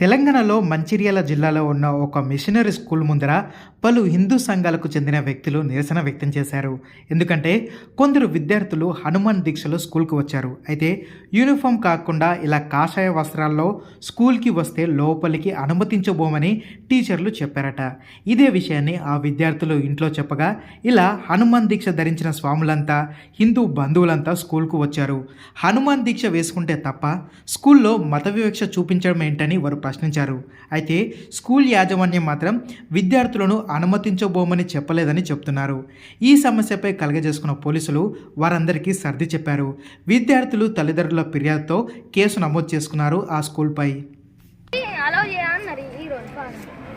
తెలంగాణలో మంచిర్యాల జిల్లాలో ఉన్న ఒక మిషనరీ స్కూల్ ముందర పలు హిందూ సంఘాలకు చెందిన వ్యక్తులు నిరసన వ్యక్తం చేశారు. ఎందుకంటే కొందరు విద్యార్థులు హనుమాన్ దీక్షలో స్కూల్కు వచ్చారు. అయితే యూనిఫామ్ కాకుండా ఇలా కాషాయ వస్త్రాల్లో స్కూల్కి వస్తే లోపలికి అనుమతించబోమని టీచర్లు చెప్పారట. ఇదే విషయాన్ని ఆ విద్యార్థులు ఇంట్లో చెప్పగా ఇలా హనుమాన్ దీక్ష ధరించిన స్వాములంతా హిందూ బంధువులంతా స్కూల్కు వచ్చారు. హనుమాన్ దీక్ష వేసుకుంటే తప్ప స్కూల్లో మత వివక్ష చూపించడం ఏంటని వారు ప్రశ్నించారు. అయితే స్కూల్ యాజమాన్యం మాత్రం విద్యార్థులను అనుమతించబోమని చెప్పలేదని చెప్తున్నారు. ఈ సమస్యపై కలగజేసుకున్న పోలీసులు వారందరికీ సర్ది చెప్పారు. విద్యార్థులు తల్లిదండ్రుల ఫిర్యాదుతో కేసు నమోదు చేసుకున్నారు ఆ స్కూల్పై.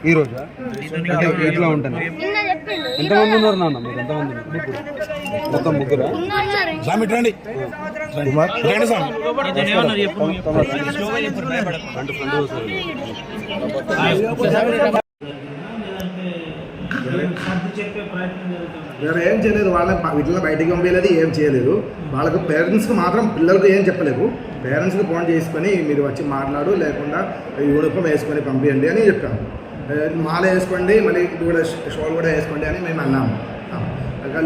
ఈ రోజు ఎట్లా ఉంటాను ఎంతమంది ఉన్నారు నాన్న? మీరు ఎంతమంది ఉన్నారు? మొత్తం ముగ్గురా? స్వామి రండి. రండి స్వామి. ఏం చేయలేదు వాళ్ళ వీటిలో బయటికి పంపించలేదు ఏం చేయలేదు. వాళ్ళకు పేరెంట్స్కి మాత్రం పిల్లలకు ఏం చెప్పలేదు. పేరెంట్స్కి ఫోన్ చేసుకొని మీరు వచ్చి మాట్లాడు లేకుండా యూనిఫామ్ వేసుకొని పంపించండి అని చెప్పాము మాల వేసుకోండి మళ్ళీ కూడా షోల్ కూడా వేసుకోండి అని మేము అన్నాము.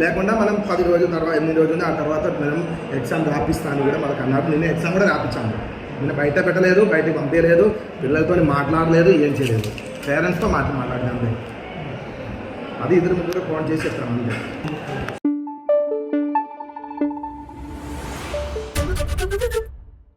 లేకుండా మనం పది రోజుల తర్వాత ఎనిమిది రోజులు ఆ తర్వాత మనం ఎగ్జామ్ రాపిస్తాను కూడా మనకు అన్నారు నేను ఎగ్జామ్ కూడా రాపించాను నేను బయట పెట్టలేదు బయటకు పంపించలేదు పిల్లలతో మాట్లాడలేదు ఏం చేయలేదు. పేరెంట్స్తో మాట మాట్లాడినాను అది ఇద్దరు ముగ్గురు ఫోన్ చేసి చెప్తాను అందుకే Thank you.